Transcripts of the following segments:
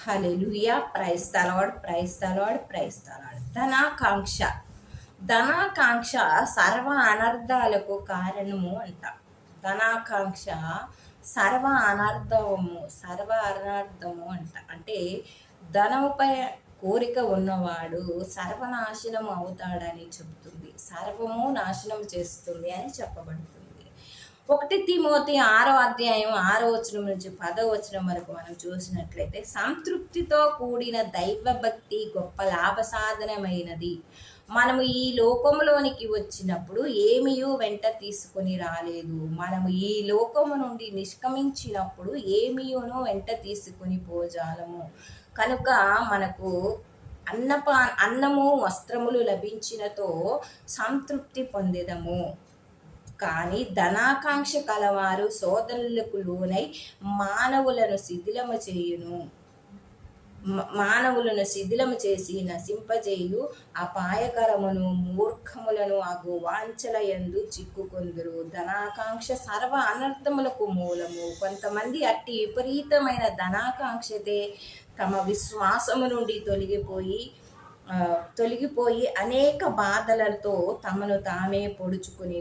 Hallelujah praise తలవాడు praise తలవాడు praise తలవాడు ధనాకాంక్ష. ధనాకాంక్ష సర్వ అనర్థాలకు కారణము అంట. ధనాకాంక్ష సర్వ అనర్థము సర్వ అనర్థము అంట. అంటే ధనముపై కోరిక ఉన్నవాడు సర్వనాశనం అవుతాడని చెబుతుంది. సర్వము నాశనం చేస్తుంది అని చెప్పబడుతుంది. ఒకటి తిమోతి ఆరో అధ్యాయం ఆరో వచనం నుంచి పదో వచనం వరకు మనం చూసినట్లయితే సంతృప్తితో కూడిన దైవభక్తి గొప్ప లాభ సాధనమైనది మనము ఈ లోకంలోనికి వచ్చినప్పుడు ఏమియూ వెంట తీసుకొని రాలేదు. మనము ఈ లోకము నుండి నిష్క్రమించినప్పుడు ఏమియూను వెంట తీసుకొని పోజాలము. కనుక మనకు అన్నపా అన్నము వస్త్రములు లభించినతో సంతృప్తి పొందేదము. కానీ ధనాకాంక్ష కలవారు సోదరులకు లోనై మానవులను శిథిలము చేయును. మానవులను శిథిలము చేసి నశింపజేయు అపాయకరమును మూర్ఖములను అగు వాంఛల యందు చిక్కుకొందురు. ధనాకాంక్ష సర్వ అనర్థములకు మూలము. కొంతమంది అట్టి విపరీతమైన ధనాకాంక్షతే తమ విశ్వాసము నుండి తొలగిపోయి తొలగిపోయి అనేక బాధలతో తమను తామే పొడుచుకుని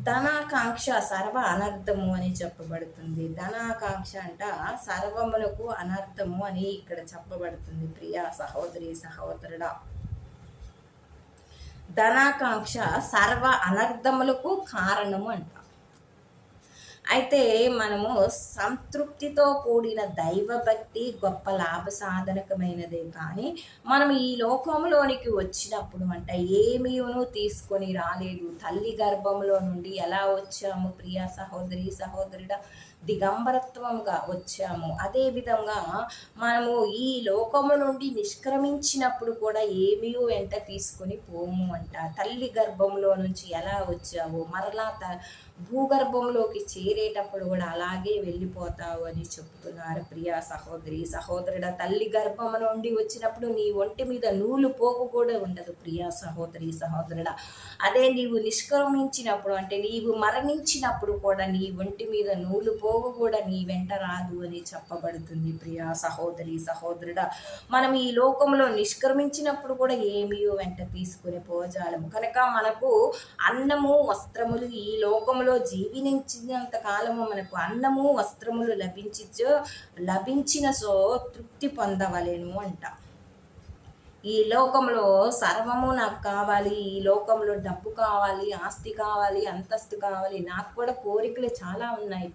ధనాకాంక్ష సర్వ అనర్థము అని చెప్పబడుతుంది. ధనాకాంక్ష అంట సర్వములకు అనర్థము అని ఇక్కడ చెప్పబడుతుంది. ప్రియా సహోదరి సహోదరుడా. ధనాకాంక్ష సర్వ అనర్థములకు కారణము అంట. అయితే మనము సంతృప్తితో కూడిన దైవభక్తి గొప్ప లాభ సాధనకమైనదే కానీ మనం ఈ లోకంలోనికి వచ్చినప్పుడు అంట ఏమీను తీసుకొని రాలేదు. తల్లి గర్భంలో నుండి ఎలా వచ్చాము? ప్రియా సహోదరి సహోదరుడ దిగంబరత్వంగా వచ్చాము. అదేవిధంగా మనము ఈ లోకము నుండి నిష్క్రమించినప్పుడు కూడా ఏమీ వెంట తీసుకొని పోము అంట. తల్లి గర్భంలో నుంచి ఎలా వచ్చావు? మరలా త భూగర్భంలోకి చేరేటప్పుడు కూడా అలాగే వెళ్ళిపోతావు అని చెప్తున్నారు ప్రియా సహోదరి సహోదరుడ. తల్లి గర్భము నుండి వచ్చినప్పుడు నీ ఒంటి మీద నూలు పోగు కూడా ఉండదు ప్రియా సహోదరి సహోదరుడ. అదే నీవు నిష్క్రమించినప్పుడు అంటే నీవు మరణించినప్పుడు కూడా నీ ఒంటి మీద నూలు పోగు కూడా నీ వెంట రాదు అని చెప్పబడుతుంది ప్రియా సహోదరి సహోదరుడ. మనం ఈ లోకంలో నిష్క్రమించినప్పుడు కూడా ఏమీయో వెంట తీసుకుని పోజాలము కనుక మనకు అన్నము వస్త్రములు ఈ లోకంలో జీవించినంత కాలము మనకు అన్నము వస్త్రములు లభించో లభించిన సో తృప్తి పొందవలేను అంట. ఈ లోకంలో సర్వము నాకు కావాలి ఈ లోకంలో డబ్బు కావాలి ఆస్తి కావాలి అంతస్తు కావాలి నాకు కూడా కోరికలు చాలా ఉన్నాయి.